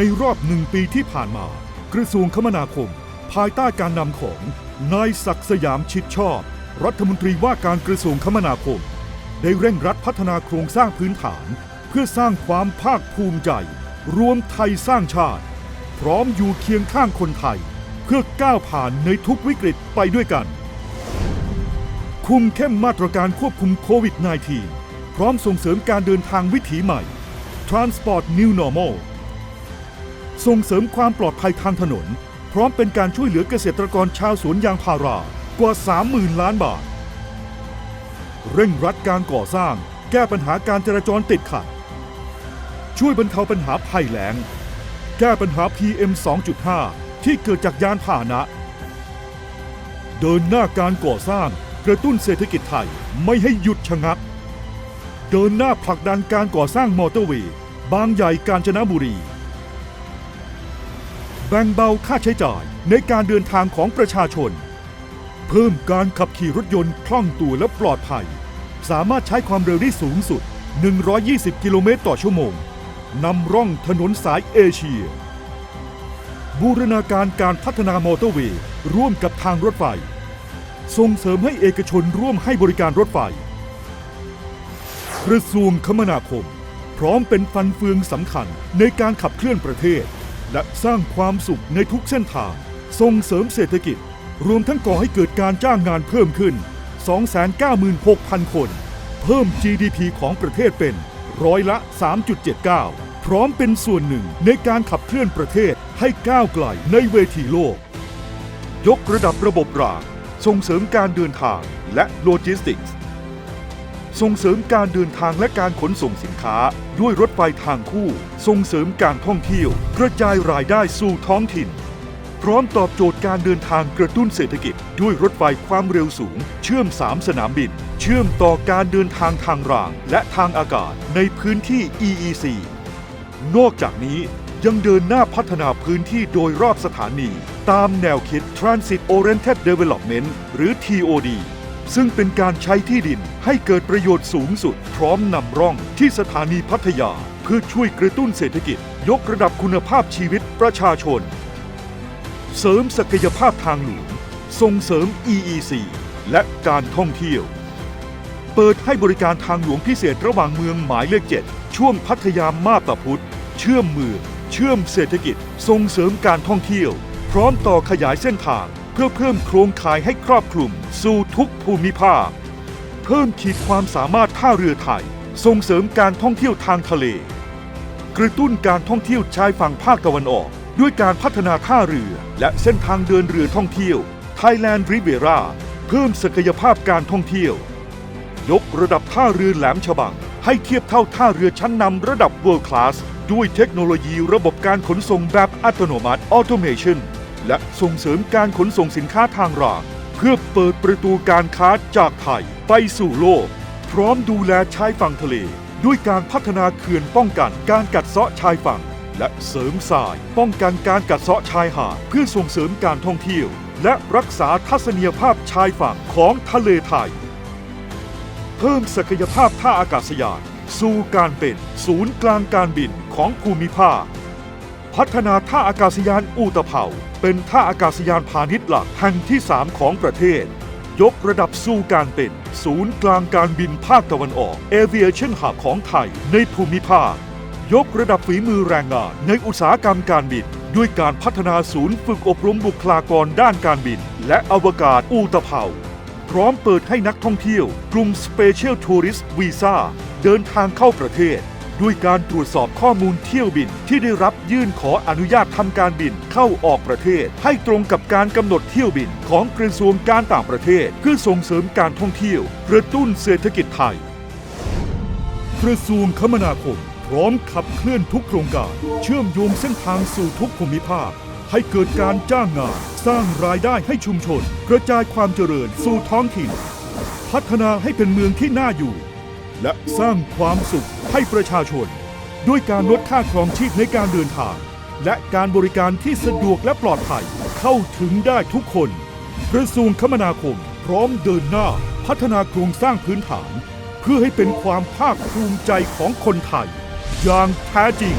ในรอบหนึ่งปีที่ผ่านมา กระทรวงคมนาคม ภายใต้การนำของนายศักดิ์สยามชิดชอบ รัฐมนตรีว่าการกระทรวงคมนาคม ได้เร่งรัดพัฒนาโครงสร้างพื้นฐาน เพื่อสร้างความภาคภูมิใจ รวมไทยสร้างชาติ พร้อมอยู่เคียงข้างคนไทย เพื่อก้าวผ่านในทุกวิกฤตไปด้วยกัน คุมเข้มมาตรการควบคุมโควิด -19 พร้อมส่งเสริมการเดินทางวิถีใหม่ Transport New Normal ส่งเสริมความปลอดภัยทางถนน พร้อมเป็นการช่วยเหลือเกษตรกรชาวสวนยางพารากว่า 30,000 ล้านบาท เร่งรัดการก่อสร้าง แก้ปัญหาการจราจรติดขัด ช่วยบรรเทาปัญหาภัยแล้ง แก้ปัญหา PM 2.5 ที่เกิดจากยานพาหนะ เดินหน้าการก่อสร้างกระตุ้นเศรษฐกิจไทยไม่ให้หยุดชะงัก เดินหน้าผลักดันการก่อสร้างมอเตอร์เวย์บางใหญ่กาญจนบุรี แบ่งเบาค่าใช้จ่ายในการเดินทางของประชาชน เพิ่มการขับขี่รถยนต์คล่องตัวและปลอดภัย สามารถใช้ความเร็วได้สูงสุด 120 กิโลเมตรต่อชั่วโมงนำร่องถนนสายเอเชีย บูรณาการการพัฒนามอเตอร์เวย์ร่วมกับทางรถไฟ ส่งเสริมให้เอกชนร่วมให้บริการรถไฟ กระทรวงคมนาคม พร้อมเป็นฟันเฟืองสำคัญในการขับเคลื่อนประเทศ และสร้างความสุขในทุกเส้นทาง ส่งเสริมเศรษฐกิจ รวมทั้งก่อให้เกิดการจ้างงานเพิ่มขึ้น 296,000 คน เพิ่ม GDP ของประเทศเป็นร้อยละ 3.79 พร้อมเป็นส่วนหนึ่งในการขับเคลื่อนประเทศให้ก้าวไกลในเวทีโลก ยกระดับระบบรางส่งเสริมการเดินทางและโลจิสติกส์ ส่งเสริมการเดินทางและการขนส่งสินค้า ด้วยรถไฟทางคู่ ส่งเสริมการท่องเที่ยว กระจายรายได้สู่ท้องถิ่น พร้อมตอบโจทย์การเดินทางกระตุ้นเศรษฐกิจ ด้วยรถไฟความเร็วสูง เชื่อม 3 สนามบิน เชื่อมต่อการเดินทางทางราง และทางอากาศในพื้นที่ EEC นอกจากนี้ยังเดินหน้าพัฒนาพื้นที่โดยรอบสถานี ตามแนวคิด Transit Oriented Development หรือ TOD ซึ่งเป็นการใช้ที่ดินให้เกิดประโยชน์สูงสุด พร้อมนำร่องที่สถานีพัทยา เพื่อช่วยกระตุ้นเศรษฐกิจ ยกระดับคุณภาพชีวิตประชาชน เสริมศักยภาพทางหลวงส่งเสริม EEC และการท่องเที่ยว เปิดให้บริการทางหลวงพิเศษระหว่างเมืองหมายเลขเจ็ดช่วงพัทยามาบตาพุธเชื่อมเมืองเชื่อมเศรษฐกิจ ส่งเสริมการท่องเที่ยว พร้อมต่อขยายเส้นทาง พื่อเพิ่มโครงข่ายให้ครอบคลุม สู่ทุกภูมิภาค เพิ่มขีดความสามารถท่าเรือไทย ส่งเสริมการท่องเที่ยวทางทะเล กระตุ้นการท่องเที่ยวชายฝั่งภาคตะวันออก ด้วยการพัฒนาท่าเรือ และเส้นทางเดินเรือท่องเที่ยว Thailand Riviera เพิ่มศักยภาพการท่องเที่ยว ยกระดับท่าเรือแหลมฉบัง ให้เทียบเท่าท่าเรือชั้นนำระดับ World Class ด้วยเทคโนโลยีระบบการขนส่งแบบอัตโนมัติ Automation และส่งเสริมการขนส่งสินค้าทางราง เพื่อเปิดประตูการค้าจากไทยไปสู่โลก พร้อมดูแลชายฝั่งทะเล ด้วยการพัฒนาเขื่อนป้องกันการกัดเซาะชายฝั่ง และเสริมสายป้องกันการกัดเซาะชายหาดเพื่อส่งเสริมการท่องเที่ยว และรักษาทัศนียภาพชายฝั่งของทะเลไทย เพิ่มศักยภาพท่าอากาศยานสู่การเป็นศูนย์กลางการบินของภูมิภาค พัฒนาท่าอากาศยานอูตะเภาเป็นท่าอากาศยานพาณิชย์หลักแห่งที่ 3 ของประเทศ ยกระดับสู่การเป็น ศูนย์กลางการบินภาคตะวันออก Aviation Hub ของไทยในภูมิภาค ยกระดับฝีมือแรงงานในอุตสาหกรรมการบิน ด้วยการพัฒนาศูนย์ฝึกอบรมบุคลากรด้านการบิน และอวกาศอูตะเภาพร้อมเปิดให้นักท่องเที่ยว กลุ่ม Special Tourist Visa เดินทางเข้าประเทศ ด้วยการตรวจสอบข้อมูลเที่ยวบินที่ได้รับยื่นขออนุญาตทำการบินเข้าออกประเทศ ให้ตรงกับการกำหนดเที่ยวบินของกระทรวงการต่างประเทศ เพื่อส่งเสริมการท่องเที่ยวกระตุ้นเศรษฐกิจไทย กระทรวงคมนาคม พร้อมขับเคลื่อนทุกโครงการเชื่อมโยงเส้นทางสู่ทุกภูมิภาค ให้เกิดการจ้างงาน สร้างรายได้ให้ชุมชน กระจายความเจริญสู่ท้องถิ่น พัฒนาให้เป็นเมืองที่น่าอยู่ และสร้างความสุขให้ประชาชน ด้วยการลดค่าครองชีพในการเดินทาง และการบริการที่สะดวกและปลอดภัยเข้าถึงได้ทุกคนกระทรวงคมนาคม พร้อมเดินหน้าพัฒนาโครงสร้างพื้นฐาน เพื่อให้เป็นความภาคภูมิใจของคนไทย อย่างแท้จริง